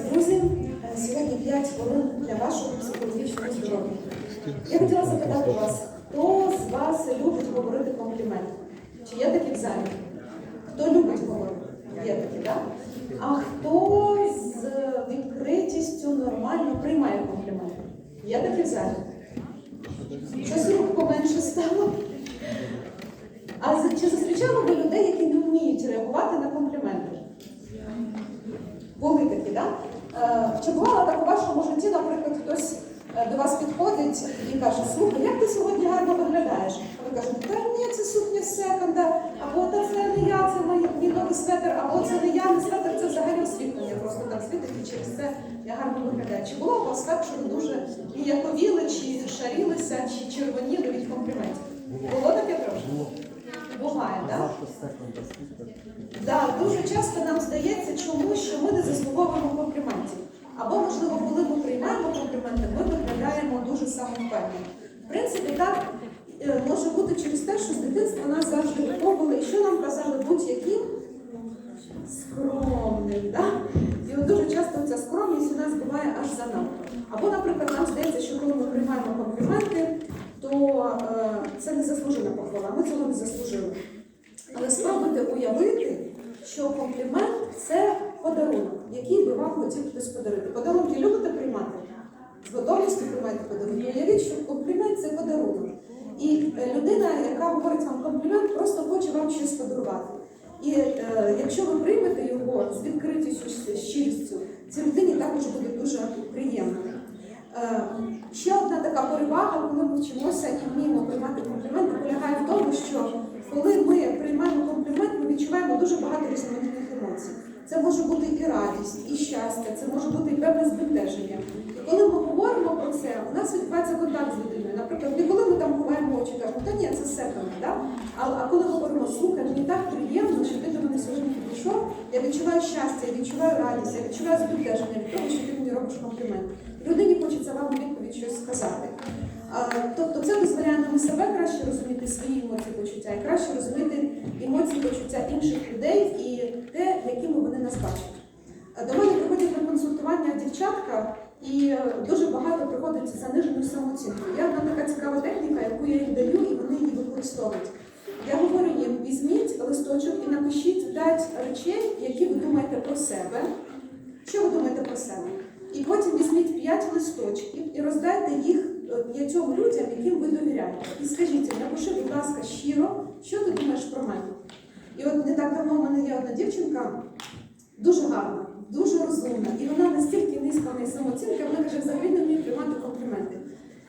друзі. Сьогодні 5 хвилин для вашого психологічного здоров'я. Я хотіла запитати вас, хто з вас любить говорити компліменти? Чи є такі в залі? Хто любить говорити? Є такі, так? А хто з відкритістю нормально приймає компліменти? Є такі в залі? Щось рук поменше стало. А чи зустрічали ви людей, які не вміють реагувати на компліменти? Були так? Е, Чи бувало так у вашому житті, наприклад, хтось е, до вас підходить і каже, слухай, як ти сьогодні гарно виглядаєш? А ви кажете, та ні, це сукня секонда, або та це не я, це мій, новий светр, або це не я, не светр, це взагалі освітлення. Просто так світить і через це я гарно виглядаю. Чи було у вас так, що ви дуже ніяковіли, чи шарілися, чи червоніли від компліментів? Було таке трошки? Буває, так? Да, дуже часто нам здається чому, що ми не заслуговуємо компліментів. Або, можливо, коли ми приймаємо компліменти, ми виглядаємо дуже самовпевнено. В принципі, так е, може бути через те, що з дитинства нас завжди виховували, і що нам казали будь-яким скромним. Да? І от дуже часто ця скромність у нас буває аж занадто. Або, наприклад, нам здається, що коли ми приймаємо компліменти, то е, це не заслужена похвала, ми цього не заслужили. Що комплімент це подарунок, який би вам хотів хтось подарити. Подарунки любите приймати? З готовністю приймайте подарунки. Уявіть, що комплімент це подарунок. І е, людина, яка говорить вам комплімент, просто хоче вам щось подарувати. І е, якщо ви приймете його з відкритістю, щирістю, цій людині також буде дуже приємно. Е, Ще одна така перевага, коли ми вчимося і вміємо приймати компліменти, полягає в тому, що коли ми приймаємо комплімент, ми відчуваємо дуже багато різноманітних емоцій. Це може бути і радість, і щастя, це може бути і певне збентеження. І коли ми говоримо про це, у нас відбувається контакт з людиною. Наприклад, не коли ми там ховаємо очі, кажемо, та ні, це секонд, да? а, а коли говоримо, слухай, мені так приємно, що ти до мене сьогодні підійшов, я відчуваю щастя, я відчуваю радість, я відчуваю збентеження від того, що ти мені робиш комплімент. Людині хочеться вам відповідь щось сказати. Тобто це дозволяє нам себе краще розуміти свої емоції почуття і краще розуміти емоції почуття інших людей і те, якими вони нас бачать. А До мене приходять на консультування дівчатка, і е, дуже багато приходить з заниженою самооцінкою. Є одна така цікава техніка, яку я їм даю, і вони її використовують. Я говорю їм, візьміть листочок і напишіть 5 речей, які ви думаєте про себе. Що ви думаєте про себе? І потім візьміть 5 листочків і роздайте їх е, п'ятьом людям, яким ви довіряєте. І скажіть, напиши, будь ласка, щиро, що ти думаєш про мене? І от не так давно в мене є одна дівчинка, дуже гарна, дуже розумна, і вона настільки низька в неї самооцінка, вона каже, взагалі не вміє приймати компліменти.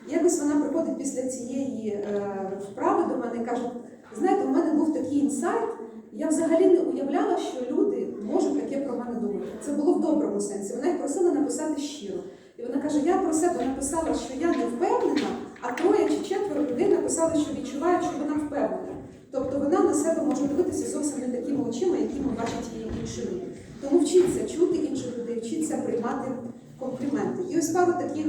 І Якось вона приходить після цієї е, вправи до мене і каже: знаєте, у мене був такий інсайт, я взагалі не уявляла, що люди можуть таке про мене думати. Це було в доброму сенсі. Вона їх просила написати щиро. І вона каже: я про себе написала, що я не впевнена, а троє чи четверо людей написали, що відчувають, що вона впевнена. На себе може дивитися зовсім не такими очима, якими бачать її інші люди. Тому вчіться чути інших людей, вчіться приймати компліменти. І ось пару таких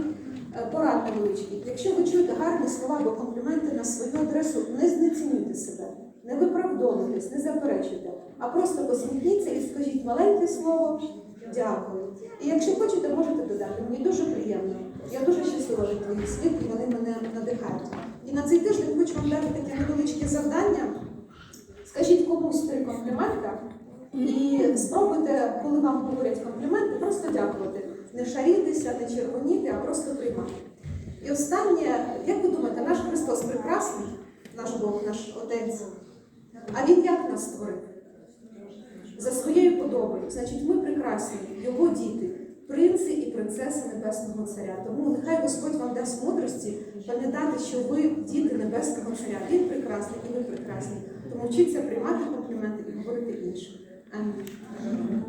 е, порад невеличких. Якщо ви чуєте гарні слова або компліменти на свою адресу, не знецінюйте себе, не виправдовуйтесь, не заперечуйте, а просто посміхніться і скажіть маленьке слово дякую. І якщо хочете, можете додати. Мені дуже приємно. Я дуже щаслива від твоїх слів, і вони мене надихають. І на цей тиждень хочу вам дати таке невеличке завдання. Скажіть комусь три комплімента і спробуйте, коли вам говорять компліменти, просто дякувати. Не шарітися, не червоніти, а просто приймати. І останнє, як ви думаєте, наш Христос прекрасний, наш Бог, наш Отець. А Він як нас створив? За своєю подобою. Значить, ми прекрасні, Його діти, принци і принцеси Небесного Царя. Тому нехай Господь вам дасть мудрості пам'ятати, що ви діти Небесного Царя. Він прекрасний і ви прекрасні. Тому вчіться приймати компліменти і говорити іншим. Амінь.